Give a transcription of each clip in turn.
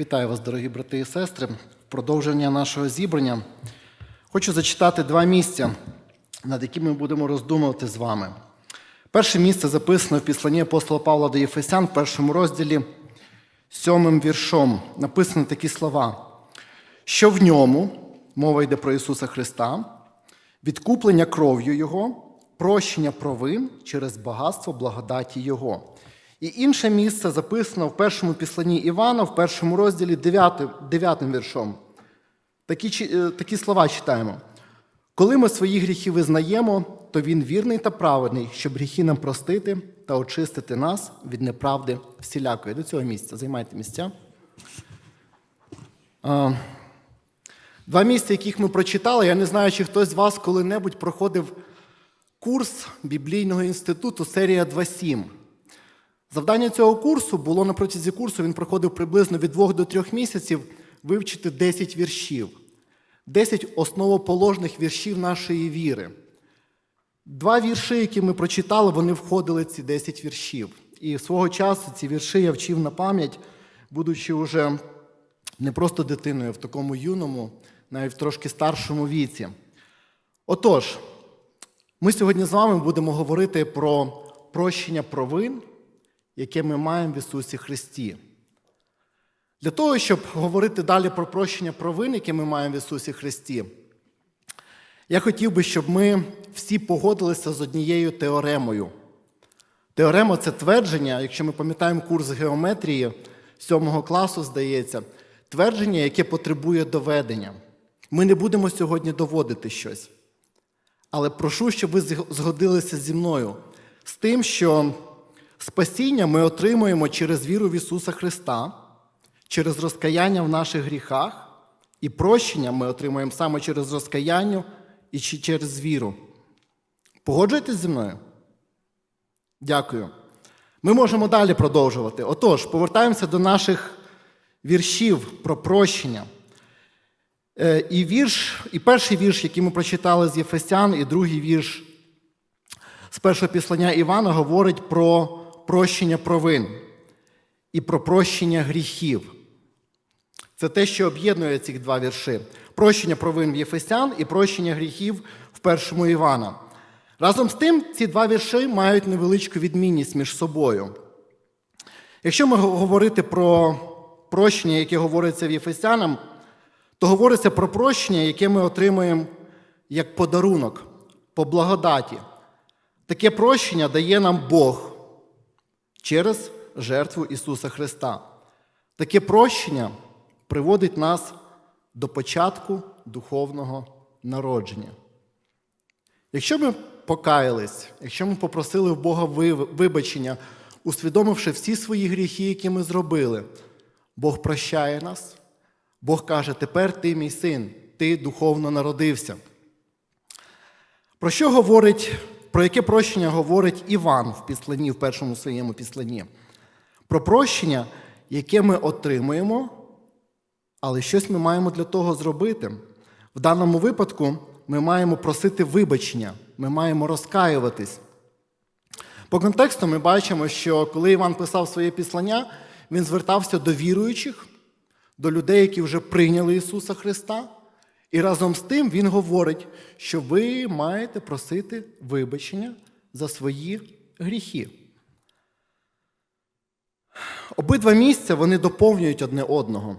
Вітаю вас, дорогі брати і сестри. В продовження нашого зібрання хочу зачитати два місця, над якими ми будемо роздумувати з вами. Перше місце записано в післанні апостола Павла до Єфесян в першому розділі, сьомим віршом. Написано такі слова, що в ньому, мова йде про Ісуса Христа, відкуплення кров'ю Його, прощення провин через багатство благодаті Його. І інше місце записано в першому післанні Івана, в першому розділі 9, 9 віршом. Такі, е, такі слова читаємо. Коли ми свої гріхи визнаємо, то Він вірний та праведний, щоб гріхи нам простити та очистити нас від неправди всілякої. До цього місця. Займайте місця. Два місця, яких ми прочитали. Я не знаю, чи хтось з вас коли-небудь проходив курс біблійного інституту серія 2.7. Завдання цього курсу було на протязі курсу, він проходив приблизно від 2 до 3 місяців вивчити 10 віршів, 10 основоположних віршів нашої віри. Два вірші, які ми прочитали, вони входили в ці 10 віршів. І свого часу ці вірші я вчив на пам'ять, будучи вже не просто дитиною, а в такому юному, навіть в трошки старшому віці. Отож, ми сьогодні з вами будемо говорити про прощення провин, яке ми маємо в Ісусі Христі. Для того, щоб говорити далі про прощення провин, яке ми маємо в Ісусі Христі, я хотів би, щоб ми всі погодилися з однією теоремою. Теорема це твердження, якщо ми пам'ятаємо курс геометрії 7 класу, здається, твердження, яке потребує доведення. Ми не будемо сьогодні доводити щось. Але прошу, щоб ви згодилися зі мною з тим, що спасіння ми отримуємо через віру в Ісуса Христа, через розкаяння в наших гріхах, і прощення ми отримуємо саме через розкаяння і через віру. Погоджуєтесь зі мною? Дякую. Ми можемо далі продовжувати. Отож, повертаємося до наших віршів про прощення. Е, І вірш, і перший вірш, який ми прочитали з Єфесян, і другий вірш з першого післання Івана говорить про прощення провин і про прощення гріхів. Це те, що об'єднує ці два вірші: прощення провин в Єфесян і прощення гріхів в першому Івана. Разом з тим, ці два вірші мають невеличку відмінність між собою. Якщо ми го- говорити про прощення, яке говориться в Єфесянам, то говориться про прощення, яке ми отримуємо як подарунок по благодаті. Таке прощення дає нам Бог через жертву Ісуса Христа. Таке прощення приводить нас до початку духовного народження. Якщо ми покаялись, якщо ми попросили в Бога вибачення, усвідомивши всі свої гріхи, які ми зробили, Бог прощає нас. Бог каже: тепер ти мій син, ти духовно народився. Про що говорить, про яке прощення говорить Іван в післанні, в першому своєму післанні? Про прощення, яке ми отримуємо, але щось ми маємо для того зробити. В даному випадку ми маємо просити вибачення, ми маємо розкаюватись. По контексту ми бачимо, що коли Іван писав своє післання, він звертався до віруючих, до людей, які вже прийняли Ісуса Христа. І разом з тим Він говорить, що ви маєте просити вибачення за свої гріхи. Обидва місця вони доповнюють одне одного.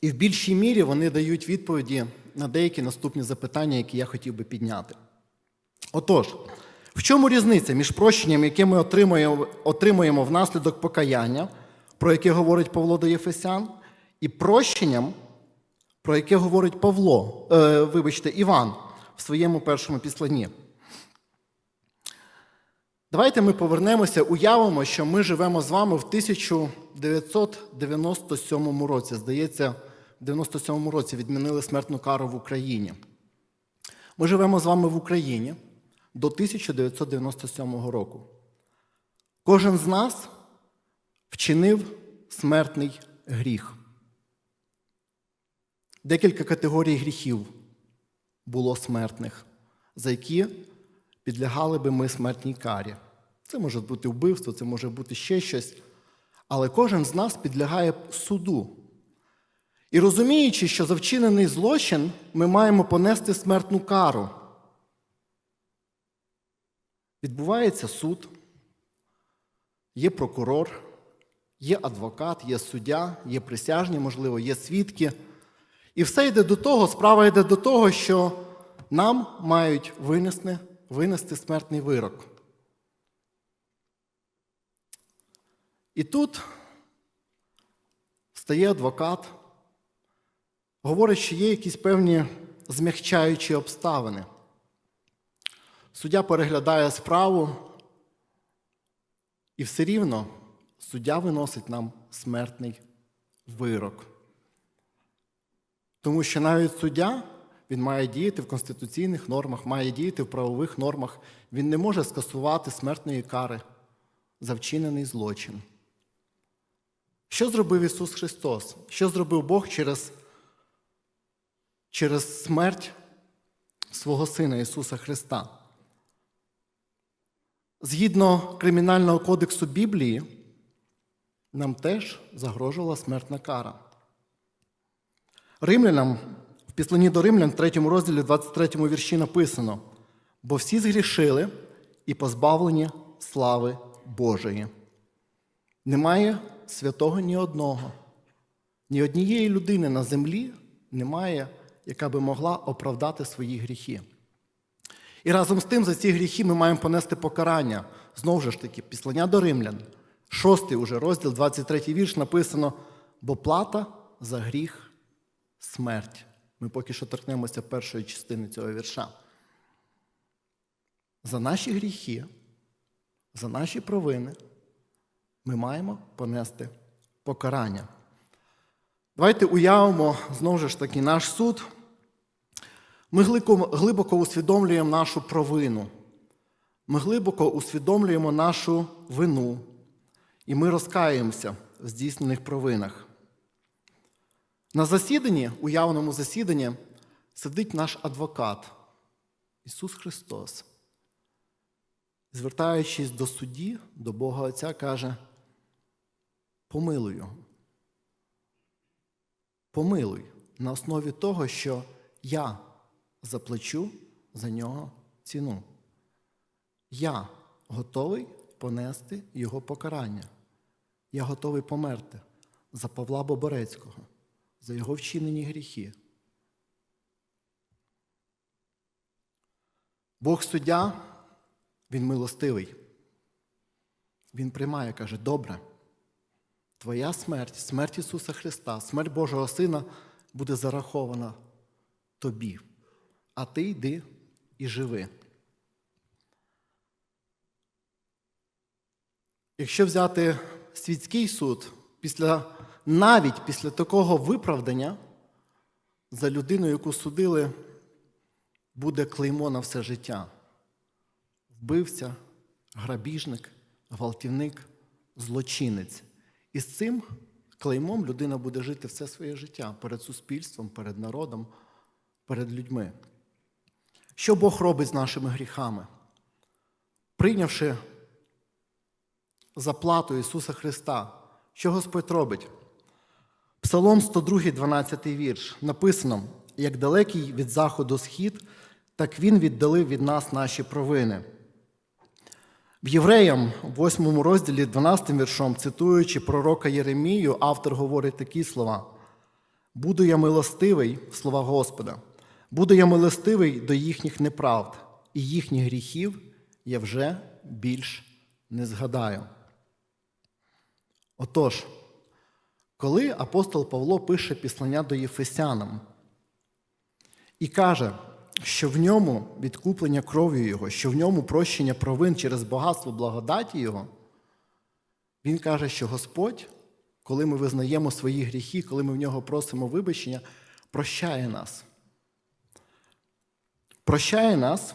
І в більшій мірі вони дають відповіді на деякі наступні запитання, які я хотів би підняти. Отож, в чому різниця між прощенням, яке ми отримуємо, отримуємо внаслідок покаяння, про яке говорить Павло до Єфесян, і прощенням, про яке говорить Павло, е, вибачте, Іван в своєму першому післанні? Давайте ми повернемося, уявимо, що ми живемо з вами в 1997 році. Здається, в 97 році відмінили смертну кару в Україні. Ми живемо з вами в Україні до 1997 року. Кожен з нас вчинив смертний гріх. Декілька категорій гріхів було смертних, за які підлягали би ми смертній карі. Це може бути вбивство, це може бути ще щось. Але кожен з нас підлягає суду І розуміючи, що за вчинений злочин ми маємо понести смертну кару. Відбувається суд, є прокурор, є адвокат, є суддя, є присяжні, можливо, є свідки. І все йде до того, справа йде до того, що нам мають винести, винести смертний вирок. І тут стає адвокат, говорить, що є якісь певні змягчаючі обставини. Суддя переглядає справу, і все рівно суддя виносить нам смертний вирок. Тому що навіть суддя він має діяти в конституційних нормах, має діяти в правових нормах. Він не може скасувати смертної кари за вчинений злочин. Що зробив Ісус Христос? Що зробив Бог через, через смерть свого Сина Ісуса Христа? Згідно Кримінального кодексу Біблії, нам теж загрожувала смертна кара. Римлянам в післанні до Римлян, в 3 розділі, 23 вірші написано: бо всі згрішили і позбавлені слави Божої. Немає святого ні одного, ні однієї людини на землі немає, яка би могла оправдати свої гріхи. І разом з тим за ці гріхи ми маємо понести покарання. Знову ж таки, післання до римлян, шостий уже розділ, 23 вірш, написано: бо плата за гріх смерть. Ми поки що торкнемося першої частини цього вірша. За наші гріхи, за наші провини ми маємо понести покарання. Давайте уявимо знову ж таки наш суд. Ми глибоко усвідомлюємо нашу провину. Ми глибоко усвідомлюємо нашу вину. І ми розкаємося в здійснених провинах. На засіданні, уявному засіданні, сидить наш адвокат Ісус Христос. Звертаючись до судді, до Бога Отця, каже: помилуй його. Помилуй на основі того, що я заплачу за нього ціну. Я готовий понести його покарання. Я готовий померти за Павла Боборецького, за його вчинені гріхи. Бог суддя, він милостивий. Він приймає, каже, добре, твоя смерть, смерть Ісуса Христа, смерть Божого Сина буде зарахована тобі а ти йди і живи. Якщо взяти світський суд, після, навіть після такого виправдання за людину, яку судили, буде клеймо на все життя. Вбивця, грабіжник, гвалтівник, злочинець. І з цим клеймом людина буде жити все своє життя перед суспільством, перед народом, перед людьми. Що Бог робить з нашими гріхами? Прийнявши заплату Ісуса Христа, що Господь робить? Псалом 102, 12 вірш. Написано: як далекий від заходу схід, так Він віддалив від нас наші провини. В Євреям, в 8 розділі, 12 віршом, цитуючи пророка Єремію, автор говорить такі слова: Буду я милостивий, слова Господа. Буду я милостивий до їхніх неправд, і їхніх гріхів я вже більш не згадаю. Отож, коли апостол Павло пише післання до Єфесянам і каже, що в ньому відкуплення кров'ю Його, що в ньому прощення провин через багатство благодаті Його, він каже, що Господь, коли ми визнаємо свої гріхи, коли ми в нього просимо вибачення, прощає нас прощає нас,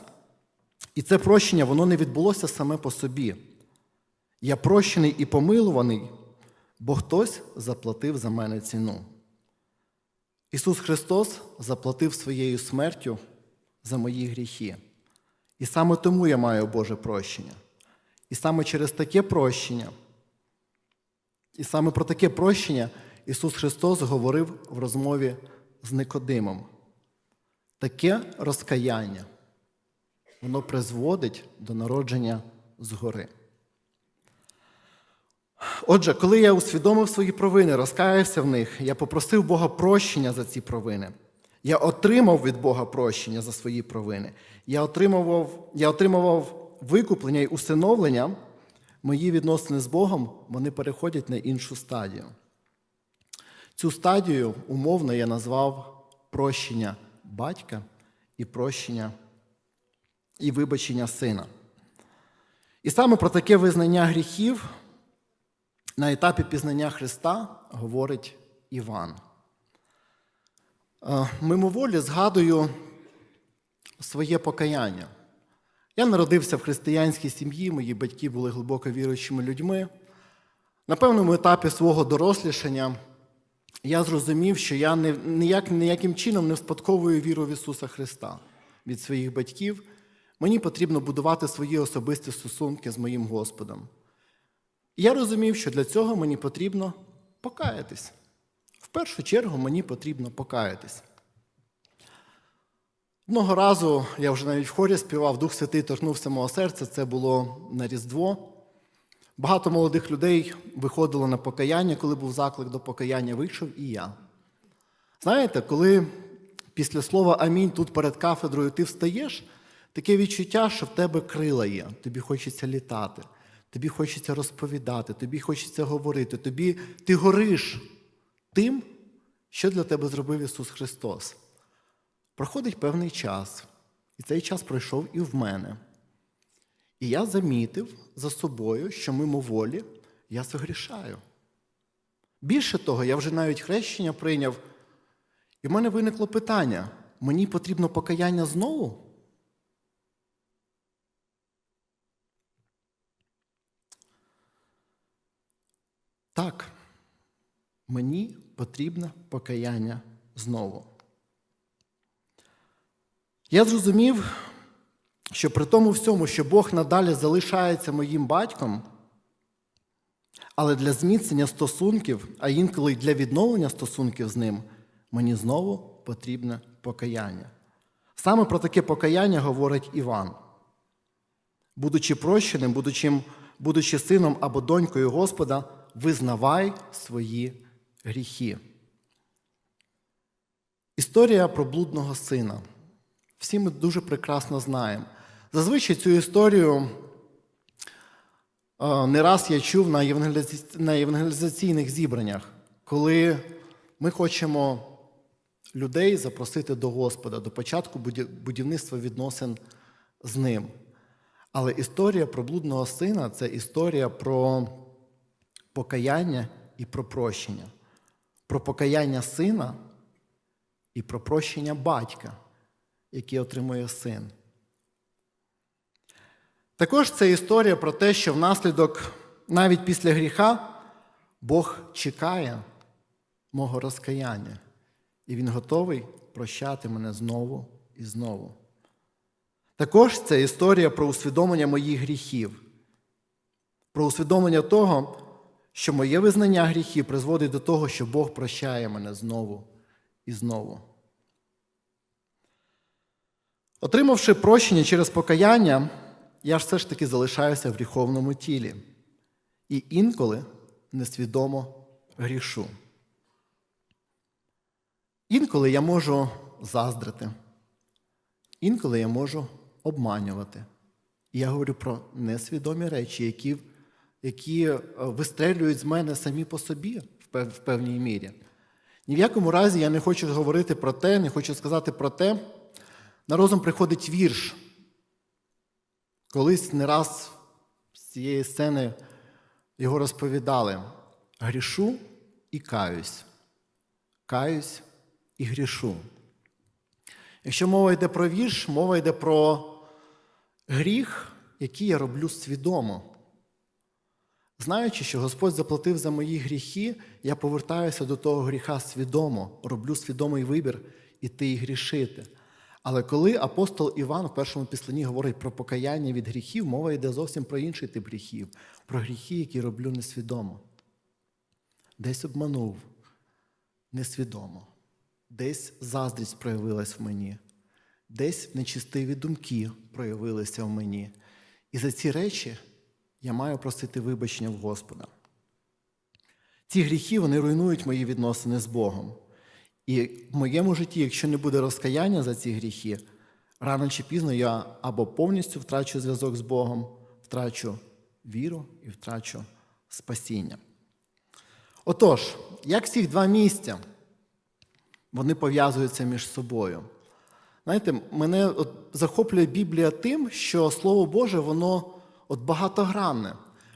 і це прощення, воно не відбулося саме по собі. Я прощений і помилуваний, бо хтось заплатив за мене ціну. Ісус Христос заплатив своєю смертю за мої гріхи. І саме тому я маю Боже прощення. І саме через таке прощення, і саме про таке прощення Ісус Христос говорив в розмові з Никодимом. Таке розкаяння, воно призводить до народження згори. Отже, коли я усвідомив свої провини, розкаявся в них, я попросив Бога прощення за ці провини. Я отримав від Бога прощення за свої провини. Я отримував, я отримував викуплення і усиновлення. Мої відносини з Богом вони переходять на іншу стадію. Цю стадію умовно я назвав прощення батька і прощення і вибачення сина. І саме про таке визнання гріхів на етапі пізнання Христа говорить Іван. Е, Мимоволі згадую своє покаяння. Я народився в християнській сім'ї, мої батьки були глибоко віруючими людьми. На певному етапі свого дорослішання я зрозумів, що я ніяк, ніяким чином не вспадковую віру в Ісуса Христа від своїх батьків. Мені потрібно будувати свої особисті стосунки з моїм Господом. Я розумів, що для цього мені потрібно покаятись. В першу чергу мені потрібно покаятись. Одного разу я вже навіть в хорі співав Дух Святий торкнувся мого серця. Це було на Різдво. Багато молодих людей виходило на покаяння, коли був заклик до покаяння, вийшов і я. Знаєте, коли після слова Амінь тут перед кафедрою ти встаєш, таке відчуття, що в тебе крила є, тобі хочеться літати, тобі хочеться розповідати, тобі хочеться говорити, тобі ти гориш тим, що для тебе зробив Ісус Христос. Проходить певний час, і цей час пройшов і в мене. І я замітив за собою, що мимоволі я согрішаю. Більше того, я вже навіть хрещення прийняв, і в мене виникло питання: мені потрібно покаяння знову? Так, мені потрібне покаяння знову. Я зрозумів, що при тому всьому, що Бог надалі залишається моїм батьком, але для зміцнення стосунків, а інколи й для відновлення стосунків з ним, мені знову потрібне покаяння. Саме про таке покаяння говорить Іван. Будучи прощеним, будучи, будучи сином або донькою Господа, визнавай свої гріхи. Історія про блудного сина. Всі ми дуже прекрасно знаємо. Зазвичай цю історію е, не раз я чув на євангелізаці- євангелізаційних зібраннях, коли ми хочемо людей запросити до Господа, до початку будівництва відносин з ним. Але історія про блудного сина це історія про покаяння і про прощення. Про покаяння сина і про прощення батька, який отримує син. Також це історія про те, що внаслідок, навіть після гріха, Бог чекає мого розкаяння, і Він готовий прощати мене знову і знову. Також це історія про усвідомлення моїх гріхів, про усвідомлення того, що моє визнання гріхів призводить до того, що Бог прощає мене знову і знову. Отримавши прощення через покаяння, я ж все ж таки залишаюся в гріховному тілі і інколи несвідомо грішу. Інколи я можу заздрити, інколи я можу обманювати. І я говорю про несвідомі речі, які, які е, вистрелюють з мене самі по собі в в певній мірі. Ні в якому разі я не хочу говорити про те, не хочу сказати про те. На розум приходить вірш. Колись не раз з цієї сцени його розповідали: грішу і каюсь, каюсь і грішу. Якщо мова йде про вірш, мова йде про гріх, який я роблю свідомо. Знаючи, що Господь заплатив за мої гріхи, я повертаюся до того гріха свідомо, роблю свідомий вибір іти і грішити. Але коли апостол Іван в першому післанні говорить про покаяння від гріхів, мова йде зовсім про інший тип гріхів, про гріхи, які роблю несвідомо. Десь обманув, несвідомо. Десь заздрість проявилась в мені, десь нечистиві думки проявилися в мені. І за ці речі я маю просити вибачення в Господа. Ці гріхи вони руйнують мої відносини з Богом. І в моєму житті, якщо не буде розкаяння за ці гріхи, рано чи пізно я або повністю втрачу зв'язок з Богом, втрачу віру і втрачу спасіння. Отож, як ці два місця, вони пов'язуються між собою. Знаєте, мене захоплює Біблія тим, що Слово Боже, воно от багатогранне.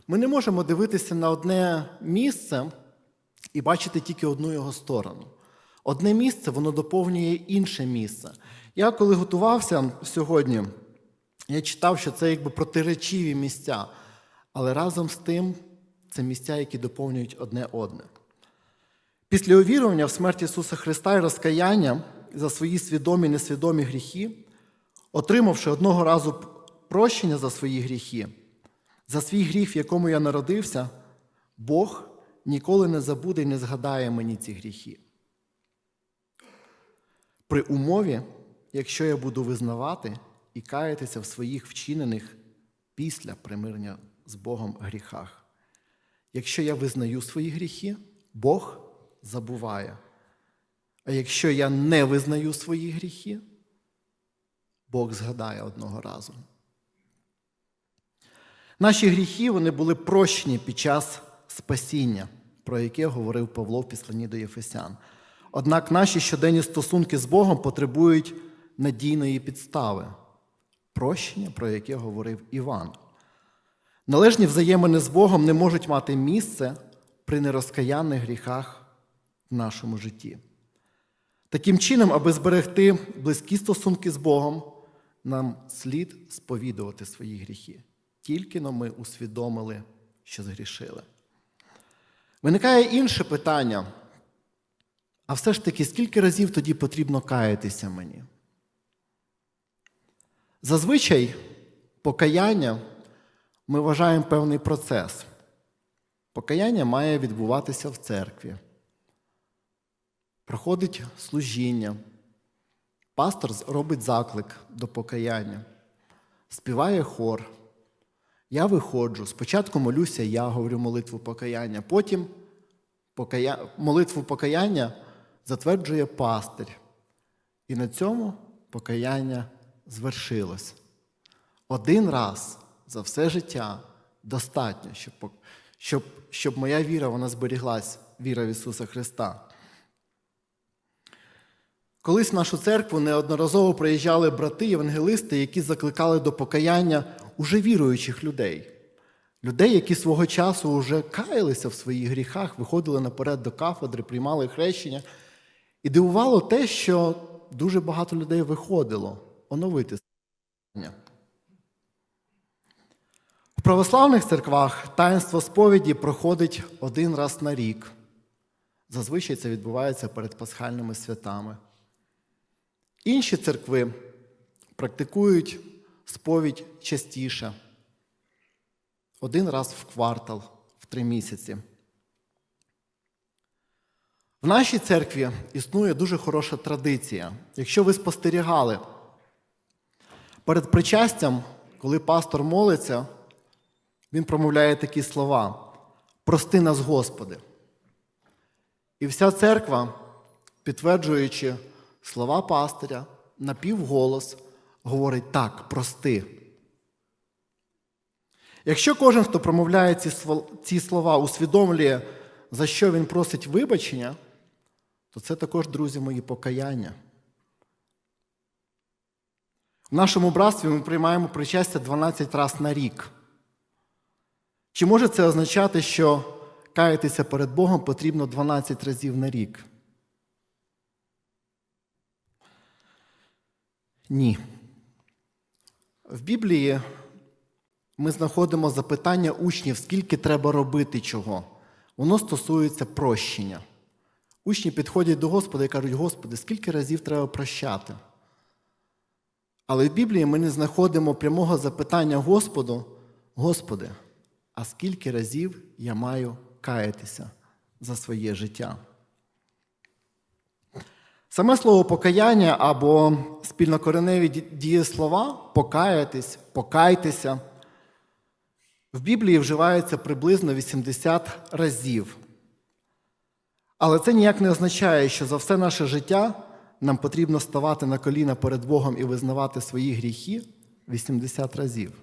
Ми не можемо дивитися на одне місце і бачити тільки одну його сторону. Одне місце воно доповнює інше місце. Я коли готувався сьогодні, я читав, що це якби протиречиві місця, але разом з тим це місця, які доповнюють одне одне. Після увірування в смерть Ісуса Христа і розкаяння за свої свідомі і несвідомі гріхи, отримавши одного разу прощення за свої гріхи, за свій гріх, в якому я народився, Бог ніколи не забуде і не згадає мені ці гріхи. При умові, якщо я буду визнавати і каятися в своїх вчинених після примирення з Богом гріхах. Якщо я визнаю свої гріхи, Бог забуває. А якщо я не визнаю свої гріхи, Бог згадає одного разу. Наші гріхи вони були прощені під час спасіння, про яке говорив Павло в післанні до Єфесян. Однак наші щоденні стосунки з Богом потребують надійної підстави, прощення, про яке говорив Іван. Належні взаємини з Богом не можуть мати місце при нерозкаянних гріхах в нашому житті. Таким чином, аби зберегти близькі стосунки з Богом, нам слід сповідувати свої гріхи. Тільки но ми усвідомили, що згрішили. Виникає інше питання. А все ж таки, скільки разів тоді потрібно каятися мені? Зазвичай покаяння ми вважаємо певний процес. Покаяння має відбуватися в церкві. Проходить служіння. Пастор робить заклик до покаяння, співає хор. Я виходжу. Спочатку молюся, я говорю молитву покаяння. Потім покая... молитву покаяння затверджує пастир. І на цьому покаяння звершилось. Один раз за все життя достатньо, щоб, щоб, щоб моя віра вона зберіглась, віра в Ісуса Христа. Колись в нашу церкву неодноразово приїжджали брати-євангелисти, які закликали до покаяння уже віруючих людей. Людей, які свого часу вже каялися в своїх гріхах, виходили наперед до кафедри, приймали хрещення. І дивувало те, що дуже багато людей виходило оновити спасіння. В православних церквах таїнство сповіді проходить один раз на рік. Зазвичай це відбувається перед пасхальними святами. Інші церкви практикують сповідь частіше, один раз в квартал, в три місяці. В нашій церкві існує дуже хороша традиція. Якщо ви спостерігали, перед причастям, коли пастор молиться, він промовляє такі слова: Прости нас, Господи. І вся церква, підтверджуючи слова пастиря, напівголос, говорить так, прости. Якщо кожен, хто промовляє ці, слова, усвідомлює, за що він просить вибачення, то це також, друзі мої, покаяння. В нашому братстві ми приймаємо причастя 12 разів на рік. Чи може це означати, що каятися перед Богом потрібно 12 разів на рік? Ні. В Біблії ми знаходимо запитання учнів, скільки треба робити чого. Воно стосується прощення. Учні підходять до Господа і кажуть, Господи, скільки разів треба прощати? Але в Біблії ми не знаходимо прямого запитання Господу, Господи, а скільки разів я маю каятися за своє життя? Саме слово покаяння або спільнокореневі ді- дієслова покаятись, покайтеся в Біблії вживається приблизно 80 разів. Але це ніяк не означає, що за все наше життя нам потрібно ставати на коліна перед Богом і визнавати свої гріхи 80 разів.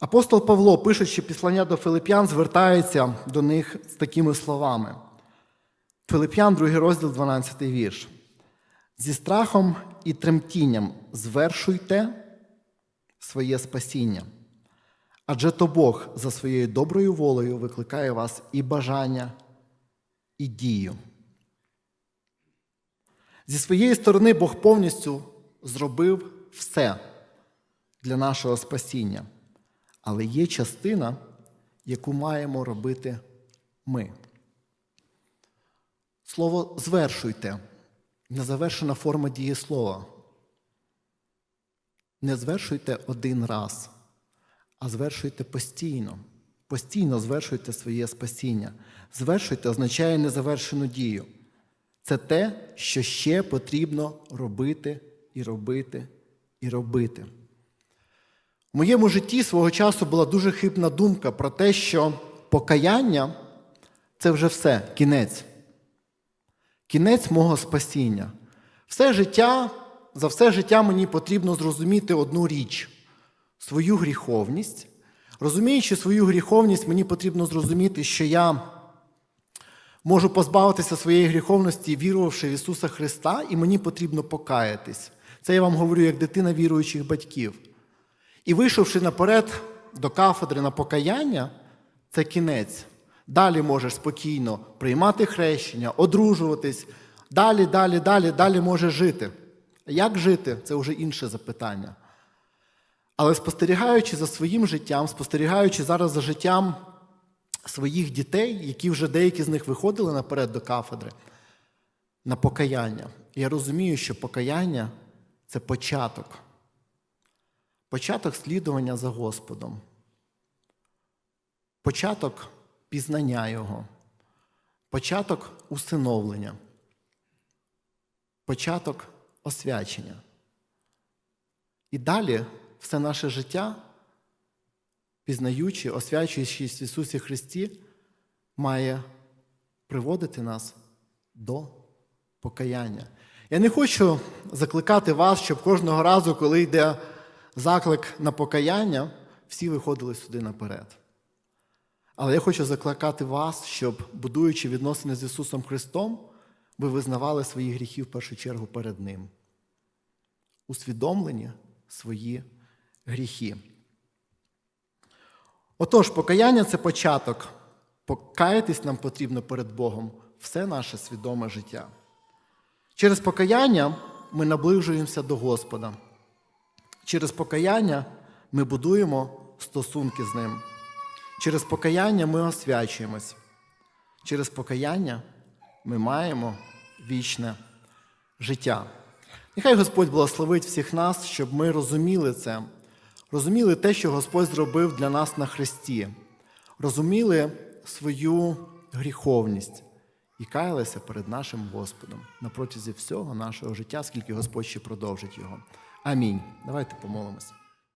Апостол Павло, пишучи післання до Филип'ян, звертається до них з такими словами. Филип'ян, 2 розділ, 12 вірш. Зі страхом і тремтінням звершуйте своє спасіння. Адже то Бог за своєю доброю волею викликає вас і бажання, і дію. Зі своєї сторони Бог повністю зробив все для нашого спасіння. Але є частина, яку маємо робити ми. Слово звершуйте незавершена форма дієслова. Не звершуйте один раз, а звершуйте постійно. Постійно звершуйте своє спасіння. Звершуйте означає незавершену дію. Це те, що ще потрібно робити і робити і робити. У моєму житті свого часу була дуже хибна думка про те, що покаяння це вже все, кінець. Кінець мого спасіння. Все життя, за все життя мені потрібно зрозуміти одну річ свою гріховність. Розуміючи свою гріховність, мені потрібно зрозуміти, що я можу позбавитися своєї гріховності, вірувавши в Ісуса Христа, і мені потрібно покаятись. Це я вам говорю як дитина віруючих батьків. І вийшовши наперед до кафедри на покаяння, це кінець. Далі можеш спокійно приймати хрещення, одружуватись, далі, далі, далі, далі можеш жити. Як жити це вже інше запитання. Але спостерігаючи за своїм життям, спостерігаючи зараз за життям своїх дітей, які вже деякі з них виходили наперед до кафедри, на покаяння, я розумію, що покаяння це початок. Початок слідування за Господом. Початок пізнання Його. Початок усиновлення. Початок освячення. І далі все наше життя, пізнаючи, освячуючись в Ісусі Христі, має приводити нас до покаяння. Я не хочу закликати вас, щоб кожного разу, коли йде заклик на покаяння, всі виходили сюди наперед. Але я хочу закликати вас, щоб, будуючи відносини з Ісусом Христом, ви визнавали свої гріхи в першу чергу перед Ним. Усвідомлені свої гріхи. Отож, покаяння це початок. Покаятись нам потрібно перед Богом все наше свідоме життя. Через покаяння ми наближуємося до Господа. Через покаяння ми будуємо стосунки з Ним. Через покаяння ми освячуємось. Через покаяння ми маємо вічне життя. Нехай Господь благословить всіх нас, щоб ми розуміли це, розуміли те, що Господь зробив для нас на Христі, розуміли свою гріховність і каялися перед нашим Господом на протязі всього нашого життя, скільки Господь ще продовжить його. Амінь. Давайте помолимось.